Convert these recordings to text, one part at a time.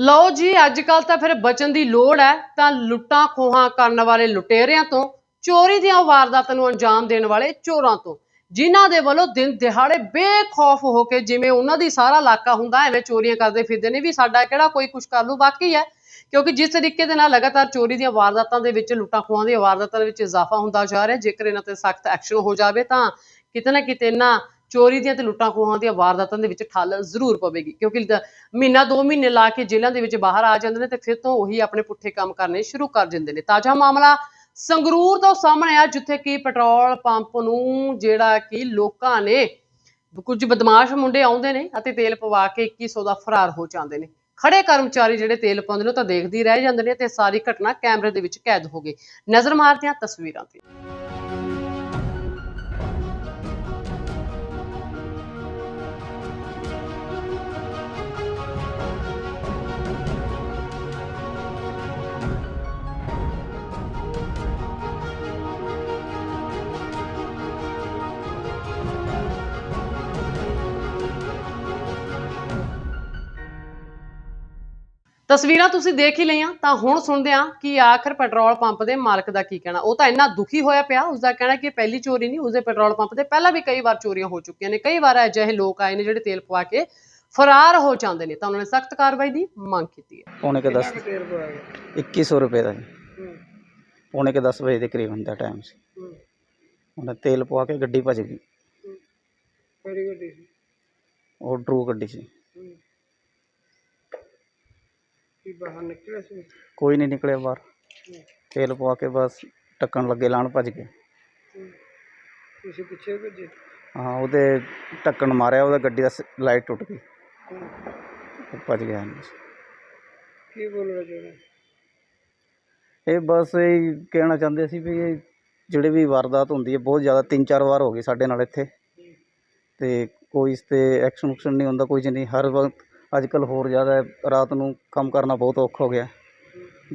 ਲਓ ਜੀ ਅੱਜ ਕੱਲ ਤਾਂ ਫਿਰ ਬਚਣ ਦੀ ਲੋੜ ਹੈ, ਤਾਂ ਲੁੱਟਾਂ ਖੋਹਾਂ ਕਰਨ ਵਾਲੇ ਲੁਟੇਰਿਆਂ ਤੋਂ, ਚੋਰੀ ਦੀਆਂ ਵਾਰਦਾਤਾਂ ਨੂੰ ਅੰਜਾਮ ਦੇਣ ਵਾਲੇ ਚੋਰਾਂ ਤੋਂ। ਜਿਨ੍ਹਾਂ ਦੇ ਵੱਲੋਂ ਦਿਨ ਦਿਹਾੜੇ ਬੇਖੌਫ ਹੋ ਕੇ ਜਿਵੇਂ ਉਹਨਾਂ ਦੀ ਸਾਰਾ ਇਲਾਕਾ ਹੁੰਦਾ, ਐਵੇਂ ਚੋਰੀਆਂ ਕਰਦੇ ਫਿਰਦੇ ਨੇ, ਵੀ ਸਾਡਾ ਕਿਹੜਾ ਕੋਈ ਕੁਛ ਕਰ ਲੂ ਬਾਕੀ ਹੈ। ਕਿਉਂਕਿ ਜਿਸ ਤਰੀਕੇ ਦੇ ਨਾਲ ਲਗਾਤਾਰ ਚੋਰੀ ਦੀਆਂ ਵਾਰਦਾਤਾਂ ਦੇ ਵਿੱਚ, ਲੁੱਟਾਂ ਖੋਹਾਂ ਦੀਆਂ ਵਾਰਦਾਤਾਂ ਦੇ ਵਿੱਚ ਇਜ਼ਾਫਾ ਹੁੰਦਾ ਜਾ ਰਿਹਾ, ਜੇਕਰ ਇਹਨਾਂ ਤੇ ਸਖਤ ਐਕਸ਼ਨ ਹੋ ਜਾਵੇ, ਤਾਂ ਕਿਤੇ ਨਾ ਕਿਤੇ ਇਹਨਾਂ ਚੋਰੀ ਦੀਆਂ ਤੇ ਲੁੱਟਾਂ ਖੋਹਾਂ ਦੀਆਂ ਵਾਰਦਾਤਾਂ ਦੇ ਵਿੱਚ ਠੱਲ ਜ਼ਰੂਰ ਪਵੇਗੀ, ਕਿਉਂਕਿ ਮਹੀਨਾ ਦੋ ਮਹੀਨੇ ਲਾ ਕੇ ਜੇਲ੍ਹਾਂ ਦੇ ਵਿੱਚ ਬਾਹਰ ਆ ਜਾਂਦੇ ਨੇ ਤੇ ਫਿਰ ਤੋਂ ਉਹੀ ਆਪਣੇ ਪੁੱਠੇ ਕੰਮ ਕਰਨੇ ਸ਼ੁਰੂ ਕਰ ਦਿੰਦੇ ਨੇ। ਤਾਜ਼ਾ ਮਾਮਲਾ ਸੰਗਰੂਰ ਤੋਂ ਸਾਹਮਣੇ ਆ, ਜਿੱਥੇ ਕਿ ਪੈਟਰੋਲ ਪੰਪ ਨੂੰ ਜਿਹੜਾ ਕਿ ਲੋਕਾਂ ਨੇ ਕੁਝ ਬਦਮਾਸ਼ ਮੁੰਡੇ ਆਉਂਦੇ ਨੇ ਅਤੇ ਤੇਲ ਪਵਾ ਕੇ 2100 ਦਾ ਫਰਾਰ ਹੋ ਜਾਂਦੇ ਨੇ। ਖੜੇ ਕਰਮਚਾਰੀ ਜਿਹੜੇ ਤੇਲ ਪਾਉਂਦੇ ਨੇ ਉਹ ਤਾਂ ਦੇਖਦੇ ਰਹਿ ਜਾਂਦੇ ਨੇ ਤੇ ਸਾਰੀ ਘਟਨਾ ਕੈਮਰੇ ਦੇ ਵਿੱਚ ਕੈਦ ਹੋ ਗਈ। ਨਜ਼ਰ ਮਾਰਦੇ ਹਾਂ ਤਸਵੀਰਾਂ ਤੇ। ਤਸਵੀਰਾਂ ਤੁਸੀਂ ਦੇਖ ਹੀ ਲਈਆਂ ਤਾਂ ਹੁਣ ਸੁਣਦੇ ਹਾਂ ਕਿ ਆਖਰ ਪੈਟਰੋਲ ਪੰਪ ਦੇ ਮਾਲਕ ਦਾ ਕੀ ਕਹਿਣਾ। ਉਹ ਤਾਂ ਇੰਨਾ ਦੁਖੀ ਹੋਇਆ ਪਿਆ ਉਸ ਦਾ ਕਹਿਣਾ ਕਿ ਪਹਿਲੀ ਚੋਰੀ ਨਹੀਂ ਉਸਦੇ ਪੈਟਰੋਲ ਪੰਪ ਤੇ ਪਹਿਲਾਂ ਵੀ ਕਈ ਵਾਰ ਚੋਰੀਆਂ ਹੋ ਚੁੱਕੀਆਂ ਨੇ ਕਈ ਵਾਰ ਅਜਿਹੇ ਲੋਕ ਆਏ ਨੇ ਜਿਹੜੇ ਤੇਲ ਪਵਾ ਕੇ ਫਰਾਰ ਹੋ ਜਾਂਦੇ ਨੇ ਤਾਂ ਉਹਨਾਂ ਨੇ ਸਖਤ ਕਾਰਵਾਈ ਦੀ ਮੰਗ ਕੀਤੀ ਹੈ। ਪੌਣੇ ਕੇ 10 2100 ਰੁਪਏ ਦਾ ਜੀ। ਪੌਣੇ ਕੇ 10 ਵਜੇ ਦੇ ਕਰੀਬ ਹੁੰਦਾ ਟਾਈਮ ਸੀ। ਉਹਨੇ ਤੇਲ ਪਵਾ ਕੇ ਗੱਡੀ ਭੱਜ ਗਈ। ਕਿਹੜੀ ਗੱਡੀ ਸੀ? ਉਹ ਡਰੂ ਗੱਡੀ ਸੀ। ਕੀ ਬਾਹਰ ਨਿਕਲਿਆ ਸੀ? ਕੋਈ ਨਹੀਂ ਨਿਕਲਿਆ ਬਾਹਰ। ਤੇਲ ਪਵਾ ਕੇ ਬਸ ਟੱਕਣ ਲੱਗੇ ਲਾਣ ਭੱਜ ਗਏ। ਤੁਸੀਂ ਪਿੱਛੇ ਭੱਜੇ? ਹਾਂ ਉਹਦੇ ਟੱਕਣ ਮਾਰਿਆ ਉਹਦਾ ਗੱਡੀ ਦਾ ਲਾਈਟ ਟੁੱਟ ਗਈ। ਉਹ ਭੱਜ ਗਿਆ ਕੀ ਬੋਲਣਾ ਚਾਹੁੰਦੇ ਇਹ ਬਸ ਇਹ ਕਹਿਣਾ ਚਾਹੁੰਦੇ ਸੀ ਵੀ ਇਹ ਜਿਹੜੇ ਵੀ ਵਾਰਦਾਤ ਹੁੰਦੀ ਹੈ ਬਹੁਤ ਜ਼ਿਆਦਾ ਤਿੰਨ ਚਾਰ ਵਾਰ ਹੋ ਗਈ ਸਾਡੇ ਨਾਲ ਇੱਥੇ। ਤੇ ਕੋਈ ਇਸ ਤੇ ਐਕਸ਼ਨ ਉਕਸ਼ਨ ਨਹੀਂ ਹੁੰਦਾ ਕੋਈ ਨਹੀਂ। ਹਰ ਵਕਤ ਅੱਜ ਕੱਲ੍ਹ ਹੋਰ ਜ਼ਿਆਦਾ ਰਾਤ ਨੂੰ ਕੰਮ ਕਰਨਾ ਬਹੁਤ ਔਖਾ ਹੋ ਗਿਆ।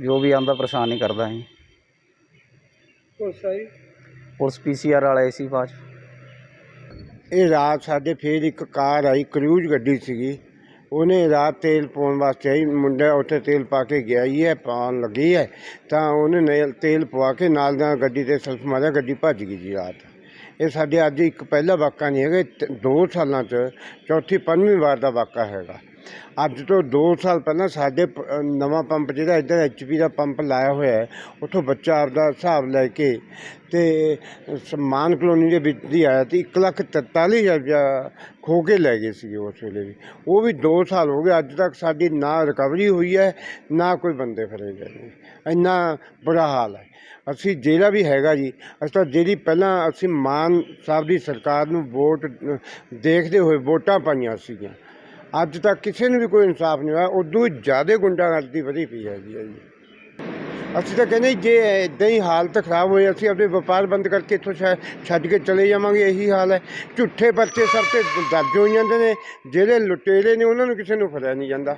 ਜੋ ਵੀ ਆਂਦਾ ਪਰੇਸ਼ਾਨ ਹੀ ਕਰਦਾ ਹੈ ਪੁਲਿਸ ਆਈ? ਪੁਲਿਸ ਪੀਸੀਆਰ ਵਾਲੇ ਸੀ ਬਾਅਦ 'ਚ। ਇਹ ਰਾਤ ਸਾਡੇ ਫੇਰ ਇੱਕ ਕਾਰ ਆਈ ਕਰੂਜ਼ ਗੱਡੀ ਸੀਗੀ। ਉਹਨੇ ਰਾਤ ਤੇਲ ਪਾਉਣ ਵਾਸਤੇ ਆਈ ਮੁੰਡਾ ਉੱਥੇ ਤੇਲ ਪਾ ਕੇ ਗਿਆ ਹੀ ਹੈ ਪਾਉਣ ਲੱਗੀ ਹੈ। ਤਾਂ ਉਹਨੇ ਨੇ ਤੇਲ ਪਵਾ ਕੇ ਨਾਲ ਦਾ ਗੱਡੀ ਤੇ ਸਲਫ ਮਾਰਿਆ ਗੱਡੀ ਭੱਜ ਗਈ ਜੀ ਰਾਤ। ਇਹ ਸਾਡੇ ਅੱਜ ਇੱਕ ਪਹਿਲਾ ਵਾਕਾ ਨਹੀਂ ਹੈਗਾ ਇਹ ਤ- ਦੋ ਸਾਲਾਂ 'ਚ ਚੌਥੀ ਪੰਜਵੀਂ ਵਾਰ ਦਾ ਵਾਕਾ ਹੈਗਾ। ਅੱਜ ਤੋਂ 2 ਸਾਲ ਪਹਿਲਾਂ ਸਾਡੇ ਪ- ਨਵਾਂ ਪੰਪ ਜਿਹੜਾ ਇੱਧਰ ਐਚਪੀ ਦਾ ਪੰਪ ਲਾਇਆ ਹੋਇਆ ਹੈ ਉੱਥੋਂ ਬੱਚਾ ਆਪਦਾ ਹਿਸਾਬ ਲੈ ਕੇ ਤੇ ਸਮਾਨ ਕਲੋਨੀ ਦੇ ਵਿੱਚ ਦੀ ਆਇਆ ਤੇ 1 ਲੱਖ 43 ਹਜ਼ਾਰ ਰੁਪਇਆ ਖੋ ਕੇ ਲੈ ਗਏ ਸੀ ਉਸ ਵੇਲੇ ਵੀ। ਉਹ ਵੀ 2 ਸਾਲ ਹੋ ਗਏ ਅੱਜ ਤੱਕ ਸਾਡੀ ਨਾ ਰਿਕਵਰੀ ਹੋਈ ਹੈ ਨਾ ਕੋਈ ਬੰਦੇ ਫੜੇ ਗਏ ਨੇ। ਇੰਨਾ ਬੁਰਾ ਹਾਲ ਹੈ। ਅਸੀਂ ਜਿਹੜਾ ਵੀ ਹੈਗਾ ਜੀ ਅਸੀਂ ਤਾਂ ਜਿਹੜੀ ਪਹਿਲਾਂ ਅਸੀਂ ਮਾਨ ਸਾਹਿਬ ਦੀ ਸਰਕਾਰ ਨੂੰ ਵੋਟ ਅ, ਦੇਖਦੇ ਹੋਏ ਵੋਟਾਂ ਪਾਈਆਂ ਸੀਗੀਆਂ। ਅੱਜ ਤੱਕ ਕਿਸੇ ਨੂੰ ਵੀ ਕੋਈ ਇਨਸਾਫ ਨਹੀਂ ਹੋਇਆ। ਉਦੋਂ ਜ਼ਿਆਦਾ ਗੁੰਡਾਗਰਦੀ ਵਧੀ ਪਈ ਹੈਗੀ ਹੈ ਜੀ ਅਸੀਂ ਤਾਂ ਕਹਿੰਦੇ ਜੇ ਇਦਾਂ ਹੀ ਹਾਲਤ ਖਰਾਬ ਹੋਈ, ਅਸੀਂ ਆਪਣੇ ਵਪਾਰ ਬੰਦ ਕਰਕੇ ਇੱਥੋਂ ਛੱਡ ਛੱਡ ਕੇ ਚਲੇ ਜਾਵਾਂਗੇ, ਇਹੀ ਹਾਲ ਹੈ। ਝੂਠੇ ਪਰਚੇ ਸਭ ਤੇ ਦਰਜ ਹੋ ਜਾਂਦੇ ਨੇ, ਜਿਹੜੇ ਲੁਟੇਰੇ ਨੇ, ਉਹਨਾਂ ਨੂੰ ਕਿਸੇ ਨੂੰ ਫੜਿਆ ਨਹੀਂ ਜਾਂਦਾ।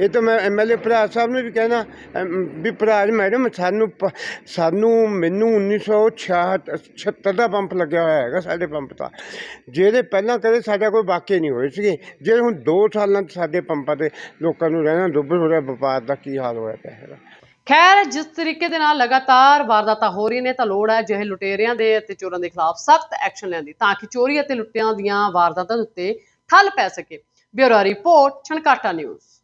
ਇਹ ਤਾਂ ਮੈਂ ਐਮਐਲਏ ਭਰਾ ਸਾਹਿਬ ਨੂੰ ਵੀ ਕਹਿਣਾ ਵੀ ਭਰਾ ਮੈਡਮ, ਸਾਨੂੰ ਸਾਨੂੰ ਮੈਨੂੰ 1966 76 ਦਾ ਪੰਪ ਲੱਗਿਆ ਹੋਇਆ ਹੈਗਾ ਸਾਡੇ ਪੰਪ ਦਾ। ਜਿਹੜੇ ਪਹਿਲਾਂ ਕਦੇ ਸਾਡਾ ਕੋਈ ਵਾਕਿਆ ਨਹੀਂ ਹੋਏ ਸੀਗੇ। ਜਿਹੜੇ ਹੁਣ 2 ਸਾਲਾਂ 'ਚ ਸਾਡੇ ਪੰਪਾਂ ਤੇ ਲੋਕਾਂ ਨੂੰ ਰਹਿਣਾ ਦੁੱਭਰ ਹੋ ਰਿਹਾ, ਵਪਾਰ ਦਾ ਕੀ ਹਾਲ ਹੋਇਆ ਪਿਆ ਹੈਗਾ। ਖੈਰ, ਜਿਸ ਤਰੀਕੇ ਦੇ ਨਾਲ ਲਗਾਤਾਰ ਵਾਰਦਾਤਾਂ ਹੋ ਰਹੀਆਂ ਨੇ, ਤਾਂ ਲੋੜ ਹੈ ਜਿਹੇ ਲੁਟੇਰਿਆਂ ਦੇ ਅਤੇ ਚੋਰਾਂ ਦੇ ਖਿਲਾਫ ਸਖਤ ਐਕਸ਼ਨ ਲੈਣ ਦੀ, ਤਾਂ ਕਿ ਚੋਰੀ ਅਤੇ ਲੁੱਟਿਆਂ ਦੀਆਂ ਵਾਰਦਾਤਾਂ ਦੇ ਉੱਤੇ ਠੱਲ ਪੈ ਸਕੇ। Bureau report, Chhankata news.